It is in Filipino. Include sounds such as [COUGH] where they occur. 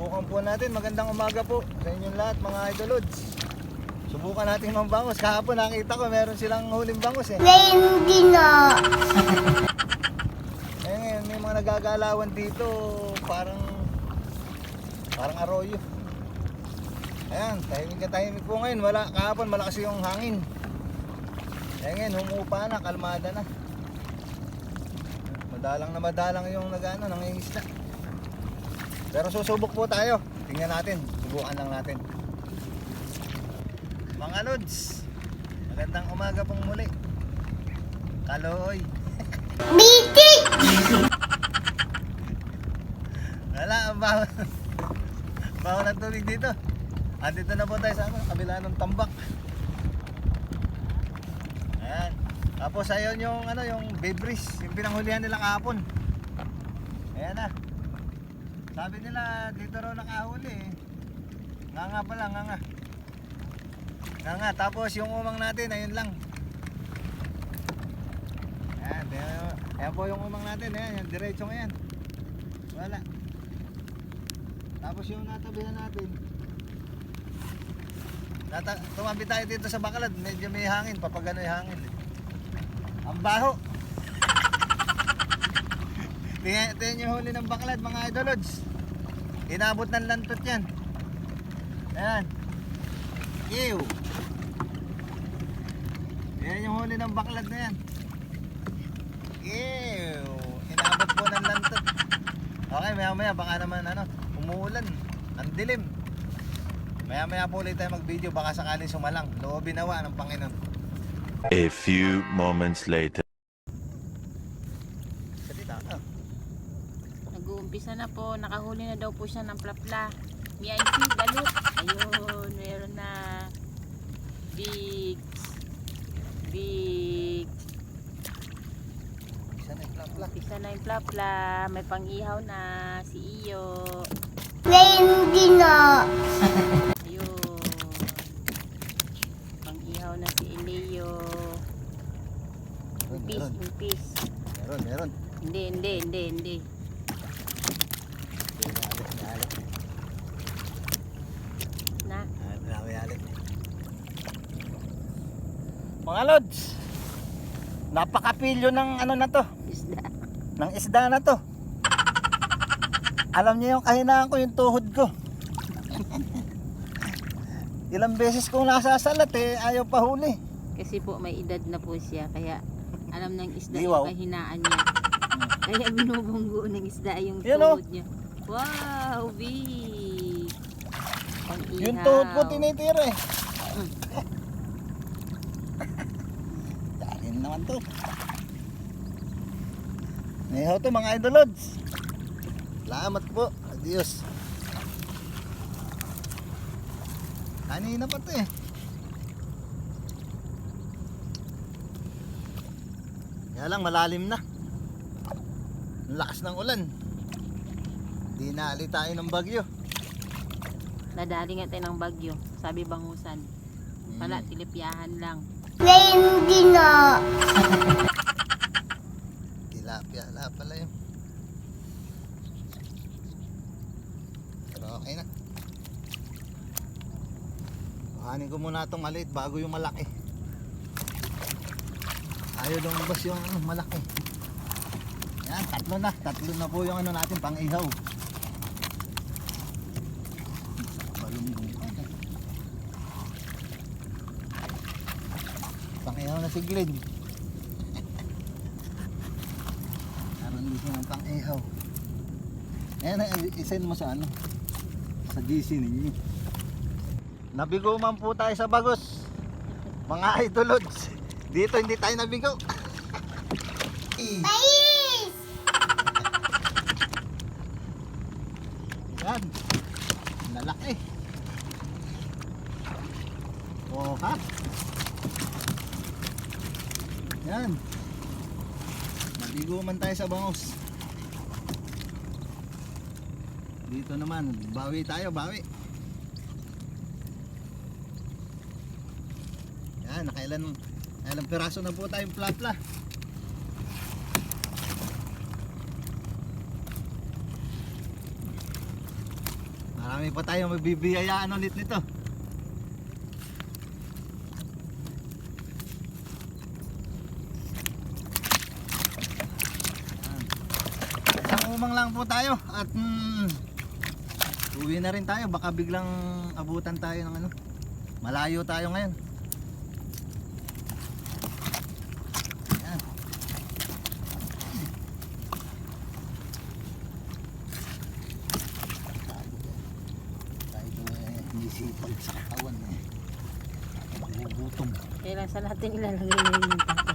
Subukan po natin. Magandang umaga po sa inyong lahat mga idolods. Subukan natin mga bangos. Kahapon nakita ko meron silang huling bangos eh. Hindi na. [LAUGHS] Eh ngayon may mga nagagalawan dito parang parang arroyo. Ayan, tahimik na tahimik po ngayon. Wala, kahapon malakas yung hangin. Eh ngayon, humupa na, kalmada na. Madalang na madalang yung nagano, nangingisda. Pero susubok po tayo. Tingnan natin, subukan lang natin. Mga lods, magandang umaga pong muli. Kaloy. Biti. [LAUGHS] Wala, ang baho. baho ng tubig dito. At dito na po tayo sa ano, kabila ng tambak. Ayan. Tapos ayun yung ano, yung bibris, yung pinanghulihan nila kahapon. Ayan na. Sabi nila dito raw nakahuli eh. Nga nga pala, nga nga. Nga nga, tapos yung umang natin, ayun lang. Ayan, ayan, po yung umang natin, ayan, yung diretso ngayon. Wala. Tapos yung natabihan natin. Nata tumabi tayo dito sa bakalad, medyo may hangin, papagano yung hangin. eh. Ang baho. [LAUGHS] tingnan, tingnan yung huli ng bakalad mga idolods. Inabot ng lantot yan. Ayan. Ew. Yan yung huli ng baklad na yan. Ew. Inabot po ng lantot. Okay, maya maya baka naman ano, umuulan. Ang dilim. Maya maya po ulit tayo mag-video baka sakaling sumalang. Loobin nawa ng Panginoon. A few moments later. Po, nakahuli na daw po siya ng plapla. May I see. Ayun, meron na big big Isa na yung plapla. Umpisa na yung plapla. May pang-ihaw na si Iyo. Hindi na. Ayun. Pang-ihaw na si Elio. Meron, Impis, meron. impis. Meron, meron. Hindi, hindi, hindi, hindi. Alit. Na. Alit, alit. Mga lods, napakapilyo ng ano na to, Isda. ng isda na to. Alam niyo yung kahinaan ko, yung tuhod ko. [LAUGHS] Ilang beses kong nasasalat eh, ayaw pa huli. Kasi po may edad na po siya. Kaya alam ng isda Liwaw. yung kahinaan niya. Kaya binubunggo ng isda yung oh. tuhod niya. Wow, big! Pang-ihaw. Yung tuhod ko tinitira eh. [COUGHS] Yakin naman to. Ngayon to mga idolods. Salamat po. Adios. Kanina pa to eh. Kaya lang malalim na. Ang lakas ng ulan. Di naali tayo ng bagyo. Nadali nga tayo ng bagyo. Sabi bangusan. Pala, Mm. tilipyahan lang. Hindi na. [LAUGHS] Tilapia la pala yun. Pero okay na. Kuhanin ko muna itong maliit bago yung malaki. Ayaw lumabas yung ano, malaki. Yan, tatlo na. Tatlo na po yung ano natin, pang ihaw. Balunggong pa. Pang ihaw na si Glenn. Meron dito ng pang ihaw. Ayan, isend mo sa ano? Sa GC ninyo. Nabigo man po tayo sa bagos. Mga idolods. Dito hindi tayo nabigo. Pais. Yan. Lalaki. Oh, ha? Yan. Nabigo man tayo sa bangos. Dito naman, bawi tayo, bawi. Yan, nakailan, nakailan piraso na po tayong plapla. Marami pa tayong mabibiyayaan ulit nito. Isang umang lang po tayo at mm, uwi na rin tayo. Baka biglang abutan tayo ng ano. Malayo tayo ngayon. Ayan. Tayo eh. Kailan sa natin ilalagay na yun yung